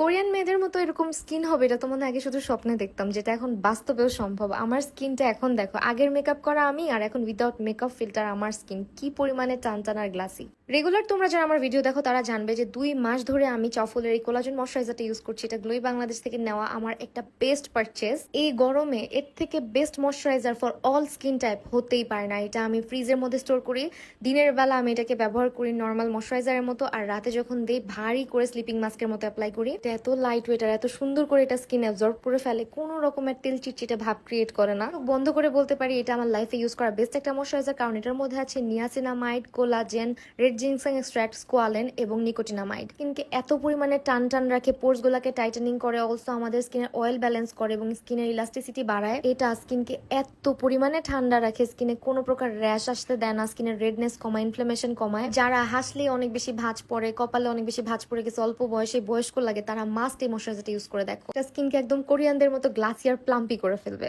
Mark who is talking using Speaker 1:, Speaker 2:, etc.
Speaker 1: Korean মেয়েদের মতো এরকম স্কিন হবে, এটা তো মনে আগে শুধু স্বপ্নে দেখতাম, যেটা এখন বাস্তবেও সম্ভব। আমার স্কিনটা এখন দেখো, আগের মেকআপ করা আমি আর এখন উইদাউট মেকআপ ফিল্টার আমার স্কিন কি পরিমাণে টানটান আর গ্লাসি রেগুলার তোমরা যারা আমার ভিডিও দেখো, তারা জানবে যে দুই মাস ধরে আমি চফলের এই কোলাজেন ময়শ্চারাইজারটা ইউজ করছি, এটা গ্লোই বাংলাদেশ থেকে নেওয়া আমার একটা বেস্ট পারচেস এই গরমে এর থেকে best moisturiser for all skin type হতেই পারে না, এটা আমি ফ্রিজের মধ্যে স্টোর করি। দিনের বেলা আমি এটাকে ব্যবহার করি নর্মাল ময়শ্চারাইজারের মতো, আর রাতে যখন দেই ভারী করে স্লিপিং মাস্কের মতো অ্যাপ্লাই করি এটা এত লাইট ওয়েট আর এত সুন্দর করে এটা স্কিন অ্যাবজর্ব করে ফেলে, কোনো রকমের তেল চিটচিটে ভাব ক্রিয়েট করে না। বন্ধ করে বলতে পারি, এটা আমার লাইফে ইউজ করা বেস্ট একটা ময়শ্চারাইজার কারণ এটার মধ্যে আছে niacinamide collagen red ginseng extract squalene এবং নিকোটিনামাইড স্কিনকে এত পরিমাণে টান টান রাখে পোর্স গুলাকে টাইটেনিং করে অলসো আমাদের স্কিনের অয়েল ব্যালেন্স করে এবং স্কিনের ইলাস্টিসিটি বাড়ায়। এটা স্কিনকে এত পরিমাণে ঠান্ডা রাখে স্কিনে কোনো প্রকার র্যাশ আসতে দেয় না স্কিনের রেডনেস কমায় ইনফ্লামেশন কমায়। যারা হাসলে অনেক বেশি ভাঁজ পড়ে, কপালে অনেক বেশি ভাঁজ পড়ে গেছে, অল্প বয়সে বয়স্ক লাগে তারা মাস্ট এই ময়শ্চারাইজারটা ইউজ করে দেখো। স্কিনকে একদম কোরিয়ানদের মতো গ্লাসিয়ার প্লাম্পি করে ফেলবে।